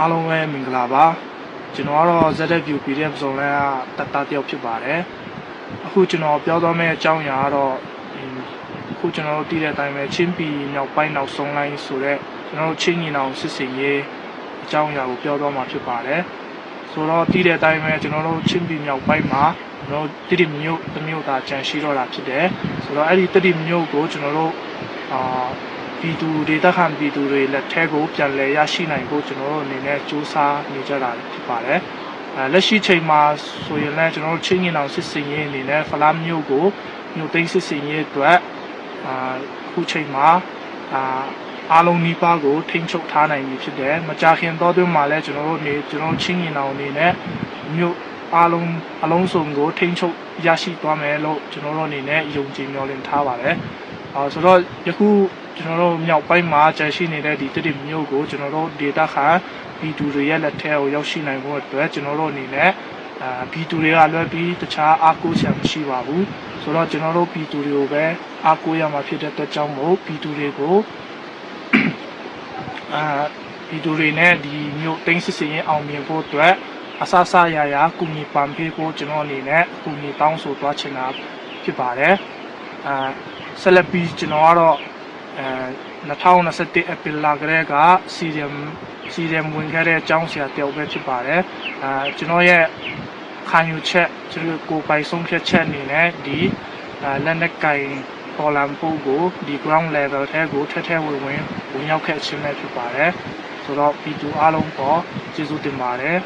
အားလုံးပဲမင်္ဂလာပါကျွန်တော်ကတော့ ZW PDF ဇုံလန်းကတတ်တာတယောက်ဖြစ်ပါတယ်အခုကျွန်တော်ပြောသွားမယ့်အကြောင်းအရာကတော့ဒီအခုကျွန်တော်တို့တည်တဲ့အတိုင်းပဲချင်းပီမြောက်ပိုင်းနောက်ဆုံးလိုင်းဆိုတော့ကျွန်တော်တို့ချင်းညီနောင်စစ်စင်ရေးအကြောင်းအရာကိုပြောသွားမှာဖြစ်ပါတယ်ဆိုတော့တည်တဲ့အတိုင်းပဲကျွန်တော်တို့ချင်းပီမြောက်ပိုင်းမှာကျွန်တော်တို့တတိမြို့တစ်မြို့သာကြံရှိတော့တာဖြစ်တယ်ဆိုတော့အဲ့ဒီတတိမြို့ကိုကျွန်တော်တို့အာ ပြည်သူဒေသခံပြည်သူတွေလက်ထဲကိုပြန်လည်ရရှိနိုင်ဖို့ကျွန်တော်တို့အနေနဲ့စူးစမ်းနေကြတာဖြစ်ပါတယ်။အဲလက်ရှိချိန်မှာဆိုရင်လည်းကျွန်တော်တို့ချင်းရင်အောင်စစ်စင်ရေးအနေနဲ့ဖလားမျိုးကိုမြို့သိမ်းစစ်စင်ရေးအတွက်အာအခုချိန်မှာအာအားလုံးနီးပါးကိုထိန်းချုပ်ထားနိုင်ပြီဖြစ်တယ်။မကြာခင်တော့တွင်မှာလည်းကျွန်တော်တို့နေကျွန်တော်တို့ချင်းရင်အောင်အနေနဲ့မြို့အားလုံးအလုံးစုံကိုထိန်းချုပ်ရရှိသွားမယ်လို့ကျွန်တော်တို့အနေနဲ့ယုံကြည်မျှော်လင့်ထားပါတယ်။အာဆိုတော့ယခု ကျွန်တော်တို့မြောက်ပိုင်းမှာကျန်ရှိနေတဲ့ဒီတတိမျိုးကိုကျွန်တော်တို့ data ခါပြည်သူတွေရဲ့လက်ထဲကိုရောက်ရှိနိုင်ဖို့အတွက်ကျွန်တော်တို့အနေနဲ့အာပြည်သူတွေကလွှဲပြီးတခြားအားကိုးစရာမရှိပါဘူးဆိုတော့ကျွန်တော်တို့ပြည်သူတွေကိုပဲအားကိုးရမှာဖြစ်တဲ့အတွက်ကြောင့်မို့ပြည်သူတွေကိုအာပြည်သူတွေနဲ့ဒီမျိုးတင်းစစ်စင်ရင်အောင်မြင်ဖို့အတွက်အဆအဆရာရာကုညီပံပေးဖို့ကျွန်တော်အနေနဲ့ကုညီတောင်းဆိုသွားချင်တာဖြစ်ပါတယ်အာဆက်လက်ပြီးကျွန်တော်ကတော့ အဲ2021 April လကလေးက CDM CDM ဝင်ခဲ့တဲ့အကြောင်းဆရာတယောက်ပဲဖြစ်ပါတယ်အဲကျွန်တော်ရဲ့ခံယူချက်ကျွန်တော်ကိုယ်ပိုင်ဆုံးဖြတ်ချက်အနေနဲ့ဒီအဲလက်နက်ကင်ပေါ်လံပို့ကိုဒီ ground level ထဲကိုထက်ထဲဝင်ဝင်ဝင်ရောက်ခဲ့ခြင်းပဲဖြစ်ပါတယ်ဆိုတော့ပြည်သူအားလုံးပေါ်ကျေးဇူးတင်ပါတယ်